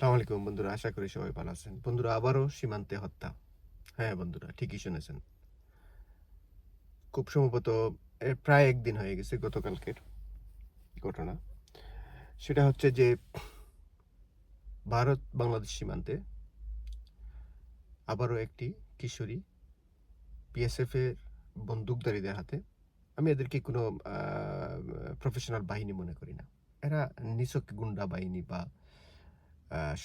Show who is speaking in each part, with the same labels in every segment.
Speaker 1: সালাম আলাইকুম বন্ধুরা, আশা করি সবাই ভালো আছেন। বন্ধুরা, আবারও সীমান্তে হত্যা। হ্যাঁ বন্ধুরা, ঠিকই শুনেছেন। খুব সম্ভবত প্রায় একদিন হয়ে গেছে গতকালকের ঘটনা। সেটা হচ্ছে যে ভারত বাংলাদেশ সীমান্তে আবারও একটি কিশোরী পিএসএফ এর বন্দুকধারীদের হাতে, আমি এদেরকে কোনো প্রফেশনাল বাহিনী মনে করি না। এরা নিছক গুন্ডা বাহিনী বা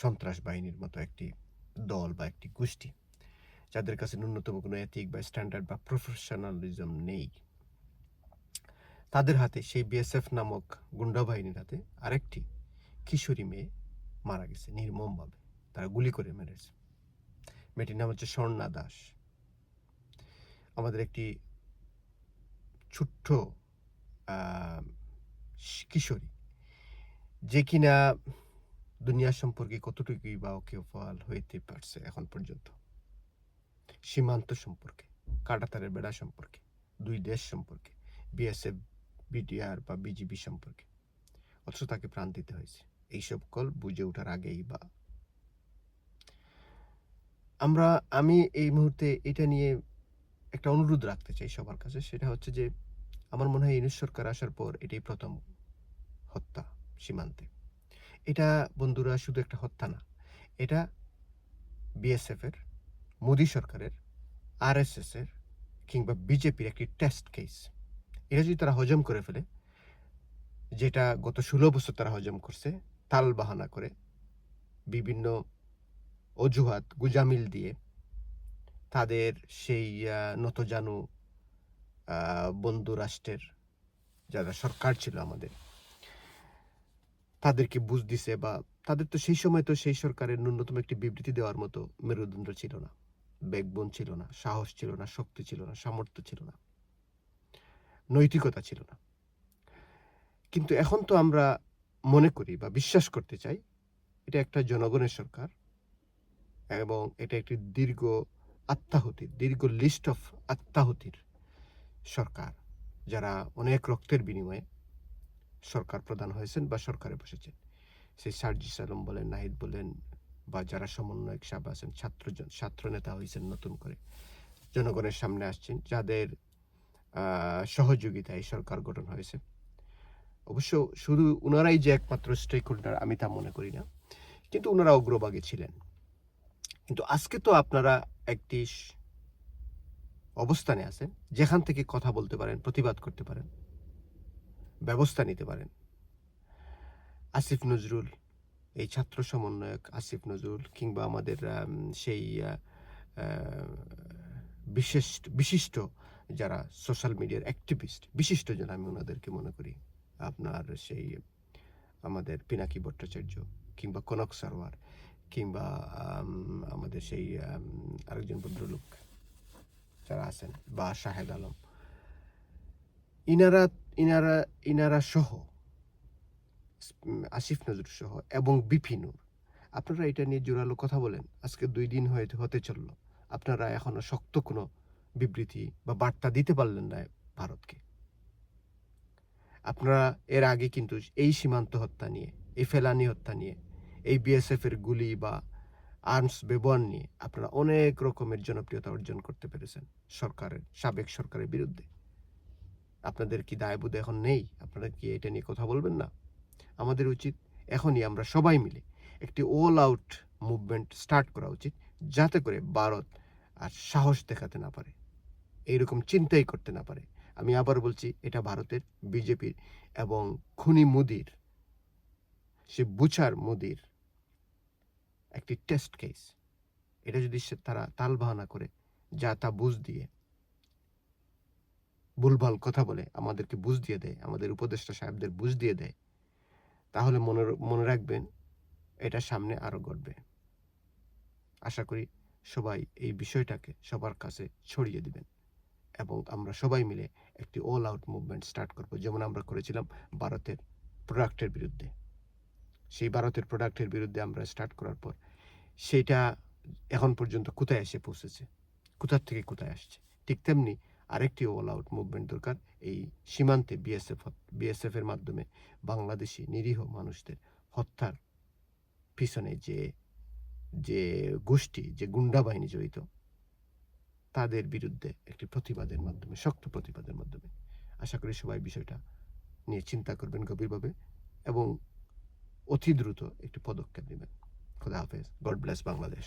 Speaker 1: সন্ত্রাস বাহিনীর মতো একটি দল বা একটি গোষ্ঠী, যাদের কাছে ন্যূনতম কোনো এথিক বা স্ট্যান্ডার্ড বা প্রফেশনালিজম নেই। তাদের হাতে সেই বিএসএফ নামক গুন্ডা বাহিনীর হাতে আরেকটি কিশোরী মেয়ে মারা গেছে, নির্মমভাবে। তারা গুলি করে মেরেছে। মেয়েটির নাম হচ্ছে স্বর্ণা দাস। আমাদের একটি ছোট্ট কিশোরী, যে কিনা দুনিয়া সম্পর্কে কতটুকুই বা ওকে ফল হইতে পারছে এখন পর্যন্ত? সীমান্ত সম্পর্কে, কাটাতারের বেড়া সম্পর্কে, দুই দেশ সম্পর্কে বিএসএফ বিডিআর বা বিজিবি সম্পর্কে। অথচ তাকে প্রাণ দিতে হয়েছে। এইসব কল বুঝে ওঠার আগেই বা। আমরা, আমি এই মুহূর্তে এটা নিয়ে একটা অনুরোধ রাখতে চাই সবার কাছে। সেটা হচ্ছে যে, আমার মনে হয় ইউনুস সরকার আসার পর এটাই প্রথম হত্যা সীমান্তে। এটা বন্ধুরা শুধু একটা হত্যা না, এটা বিএসএফ এর, মোদী সরকারের আরএসএস এর কিংবা বিজেপির একটি টেস্ট কেস এটা যদি তারা হজম করে ফেলে, যেটা গত ষোলো বছর তারা হজম করছে, তাল বাহানা করে বিভিন্ন অজুহাত, গুজামিল দিয়ে তাদের সেই নতজানু বন্ধু রাষ্ট্রের যারা সরকার ছিল আমাদের তাদেরকে বুঝ দিছে বা তাদের তো সেই সময় তো সেই সরকারের ন্যূনতম একটি বিবৃতি দেওয়ার মতো মেরুদণ্ড ছিল না। ব্যাকবোন ছিল না, সাহস ছিল না, শক্তি ছিল না, সামর্থ্য ছিল না, নৈতিকতা ছিল না। কিন্তু এখন তো আমরা মনে করি বা বিশ্বাস করতে চাই, এটা একটা জনগণের সরকার এবং এটা একটি দীর্ঘ আত্মাহুতির দীর্ঘ লিস্ট অফ আত্মাহুতির সরকার, যারা অনেক রক্তের বিনিময়ে সরকার প্রধান হয়েছেন বা সরকারে বসেছেন। সেই সার্জিস আলম বলেন, নাহিদ বলেন বা যারা সমন্বয়ক সাহেব আছেন, ছাত্র ছাত্র নেতা হয়েছেন নতুন করে। জনগণের সামনে আসছেন, যাদের সহযোগিতায় সরকার গঠন হয়েছে। অবশ্য শুধু ওনারাই যে একমাত্র স্টেক হোল্ডার আমি তা মনে করি না। কিন্তু ওনারা অগ্রভাগে ছিলেন। কিন্তু আজকে তো আপনারা একটি অবস্থানে আছেন, যেখান থেকে কথা বলতে পারেন, প্রতিবাদ করতে পারেন। ব্যবস্থা নিতে পারেন। আসিফ নজরুল, এই ছাত্র সমন্বয়ক আসিফ নজরুল কিংবা আমাদের সেই বিশেষ বিশিষ্ট যারা সোশ্যাল মিডিয়ার অ্যাক্টিভিস্ট, বিশিষ্ট জন আমি ওনাদেরকে মনে করি। আপনার সেই আমাদের পিনাকি ভট্টাচার্য কিংবা কনক সারওয়ার কিংবা আমাদের সেই আরেকজন ভদ্রলোক যারা আছেন বা শাহেদ আলম। ইনারা ইনারা ইনারা সহ, আসিফ নজরুল সহ এবং বিপিনুর আপনারা এটা নিয়ে জোরালো কথা বলেন, আজকে দুই দিন হয়ে, হতে চলল। আপনারা এখনও শক্ত কোনো বিবৃতি বা বার্তা দিতে পারলেন না ভারতকে। আপনারা এর আগে কিন্তু এই সীমান্ত হত্যা নিয়ে, এই ফেলানি হত্যা নিয়ে, এই বিএসএফ এর গুলি বা আর্মস ব্যবহার নিয়ে আপনারা অনেক রকমের জনপ্রিয়তা অর্জন করতে পেরেছেন সরকারের, সাবেক সরকারের বিরুদ্ধে। আপনাদের কি দায়বোধ এখন নেই? আপনারা কি এটা নিয়ে কথা বলবেন না? আমাদের উচিত এখনই আমরা সবাই মিলে একটি অল আউট মুভমেন্ট স্টার্ট করা উচিত, যাতে করে ভারত আর সাহস দেখাতে না পারে। এইরকম চিন্তাই করতে না পারে। আমি আবার বলছি, এটা ভারতের, বিজেপির এবং খুনি মোদির, সে বুচার মোদির একটি টেস্ট কেস এটা যদি সে তারা তাল বাহানা করে, যা তা বুঝ দিয়ে ভুলভাল কথা বলে আমাদেরকে বুঝ দিয়ে দেয়, আমাদের উপদেষ্টা সাহেবদের বুঝ দিয়ে দেয়, তাহলে মনে মনে রাখবেন এটা সামনে আরও ঘটবে। আশা করি সবাই এই বিষয়টাকে সবার কাছে ছড়িয়ে দিবেন এবং আমরা সবাই মিলে একটি অল আউট মুভমেন্ট স্টার্ট করব, যেমন আমরা করেছিলাম ভারতের প্রোডাক্টের বিরুদ্ধে। সেই ভারতের প্রোডাক্টের বিরুদ্ধে আমরা স্টার্ট করার পর সেটা এখন পর্যন্ত কোথায় এসে পৌঁছেছে? কোথার থেকে কোথায় আসছে? ঠিক তেমনি আরেকটি অল আউট মুভমেন্ট দরকার, এই সীমান্তে বিএসএফ বিএসএফ এর মাধ্যমে বাংলাদেশি নিরীহ মানুষদের হত্যার পিছনে যে যে গোষ্ঠী, যে গুন্ডা বাহিনী জড়িত, তাদের বিরুদ্ধে একটি প্রতিবাদের মাধ্যমে, শক্ত প্রতিবাদের মাধ্যমে। আশা করি সবাই বিষয়টা নিয়ে চিন্তা করবেন গভীরভাবে এবং অতি দ্রুত একটি পদক্ষেপ নেবেন। খোদা হাফেজ। God bless Bangladesh.